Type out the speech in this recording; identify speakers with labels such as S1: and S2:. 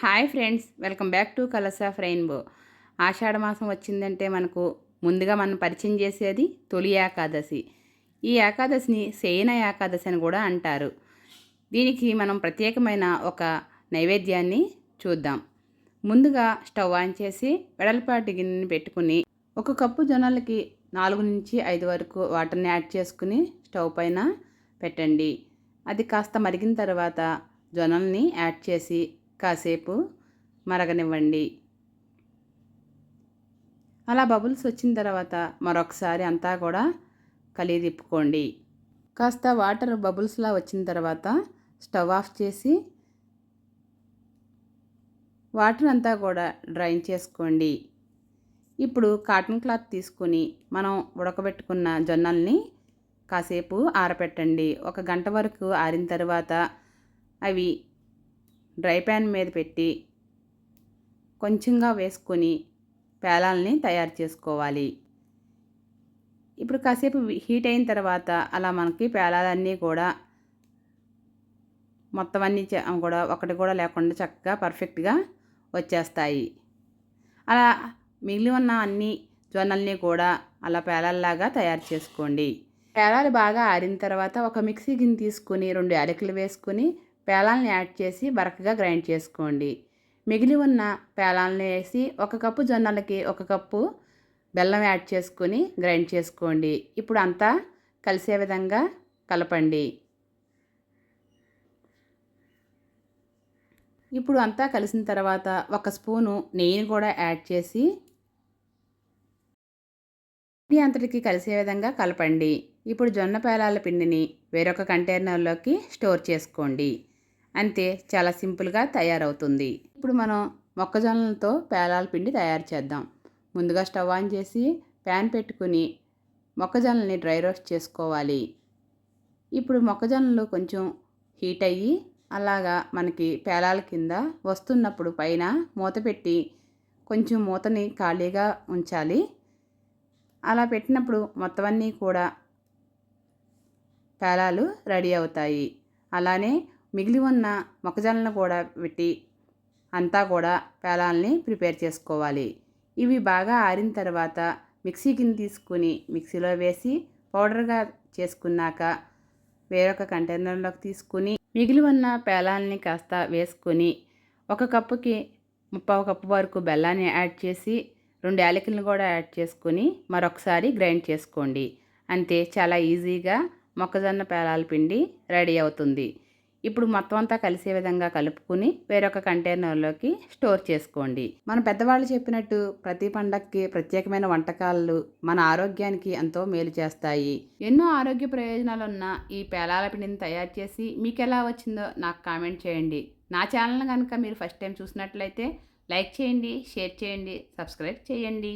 S1: Hi friends welcome back to colours of rainbow. ఆషాఢ మాసం వచ్చిందంటే మనకు ముందుగా మనం పరిచయం చేసేది తొలి ఏకాదశి. ఈ ఏకాదశిని శయన ఏకాదశి అని కూడా అంటారు. దీనికి మనం ప్రత్యేకమైన ఒక నైవేద్యాన్ని చూద్దాం. ముందుగా స్టవ్ ఆన్ చేసి వెడల్పాటి గిన్నెని పెట్టుకుని ఒక కప్పు జొన్నలకి నాలుగు నుంచి ఐదు వరకు వాటర్ని యాడ్ చేసుకుని స్టవ్ పైన పెట్టండి. అది కాస్త మరిగిన తర్వాత జొన్నల్ని యాడ్ చేసి కాసేపు మరగనివ్వండి. అలా బబుల్స్ వచ్చిన తర్వాత మరొకసారి అంతా కూడా కలిగి తిప్పుకోండి. కాస్త వాటర్ బబుల్స్లా వచ్చిన తర్వాత స్టవ్ ఆఫ్ చేసి వాటర్ అంతా కూడా డ్రైన్ చేసుకోండి. ఇప్పుడు కాటన్ క్లాత్ తీసుకొని మనం ఉడకబెట్టుకున్న జొన్నల్ని కాసేపు ఆరపెట్టండి. ఒక గంట వరకు ఆరిన తర్వాత అవి డ్రై ప్యాన్ మీద పెట్టి కొంచెంగా వేసుకొని పేలాలని తయారు చేసుకోవాలి. ఇప్పుడు కాసేపు హీట్ అయిన తర్వాత అలా మనకి పేలాలన్నీ కూడా మొత్తం అన్నీ కూడా ఒకటి కూడా లేకుండా చక్కగా పర్ఫెక్ట్గా వచ్చేస్తాయి. అలా మిగిలి ఉన్న అన్ని జొన్నల్ని కూడా అలా పేలాల్లాగా తయారు చేసుకోండి. పేలాలు బాగా ఆరిన తర్వాత ఒక మిక్సీ గిన్నె తీసుకుని రెండు యాలకులు వేసుకుని పేలాలని యాడ్ చేసి బరకగా గ్రైండ్ చేసుకోండి. మిగిలి ఉన్న పేలాలని వేసి ఒక కప్పు జొన్నలకి ఒక కప్పు బెల్లం యాడ్ చేసుకొని గ్రైండ్ చేసుకోండి. ఇప్పుడు అంతా కలిసే విధంగా కలపండి. ఇప్పుడు అంతా కలిసిన తర్వాత ఒక స్పూను నెయ్యిని కూడా యాడ్ చేసి పిండి అంతటికి కలిసే విధంగా కలపండి. ఇప్పుడు జొన్న పేలాల పిండిని వేరొక కంటైనర్లోకి స్టోర్ చేసుకోండి. అంతే చాలా సింపుల్గా తయారవుతుంది. ఇప్పుడు మనం మొక్కజొన్నలతో పేలాల పిండి తయారు చేద్దాం. ముందుగా స్టవ్ ఆన్ చేసి ప్యాన్ పెట్టుకుని మొక్కజొన్నల్ని డ్రై రోస్ట్ చేసుకోవాలి. ఇప్పుడు మొక్కజొన్నలు కొంచెం హీట్ అయ్యి అలాగా మనకి పేలాల కింద వస్తున్నప్పుడు పైన మూత పెట్టి కొంచెం మూతని ఖాళీగా ఉంచాలి. అలా పెట్టినప్పుడు మొత్తం అన్నీ కూడా పేలాలు రెడీ అవుతాయి. అలానే మిగిలి ఉన్న మొక్కజొన్నలు కూడా పెట్టి అంతా కూడా పేలాలని ప్రిపేర్ చేసుకోవాలి. ఇవి బాగా ఆరిన తర్వాత మిక్సీ కింద తీసుకుని మిక్సీలో వేసి పౌడర్గా చేసుకున్నాక వేరొక కంటైనర్లోకి తీసుకుని మిగిలి ఉన్న పేలాలని కాస్త వేసుకొని ఒక కప్పుకి ముప్పావు కప్పు వరకు బెల్లాన్ని యాడ్ చేసి రెండు యాలకులను కూడా యాడ్ చేసుకొని మరొకసారి గ్రైండ్ చేసుకోండి. అంతే చాలా ఈజీగా మొక్కజొన్న పేలాల పిండి రెడీ అవుతుంది. ఇప్పుడు మొత్తం అంతా కలిసే విధంగా కలుపుకుని వేరొక కంటైనర్లోకి స్టోర్ చేసుకోండి. మన పెద్దవాళ్ళు చెప్పినట్టు ప్రతి పండక్కి ప్రత్యేకమైన వంటకాలు మన ఆరోగ్యానికి ఎంతో మేలు చేస్తాయి. ఎన్నో ఆరోగ్య ప్రయోజనాలు ఉన్న ఈ పేలాల పిండిని తయారు చేసి మీకు ఎలా వచ్చిందో నాకు కామెంట్ చేయండి. నా ఛానల్ కనుక మీరు ఫస్ట్ టైం చూసినట్లయితే లైక్ చేయండి షేర్ చేయండి సబ్స్క్రైబ్ చేయండి.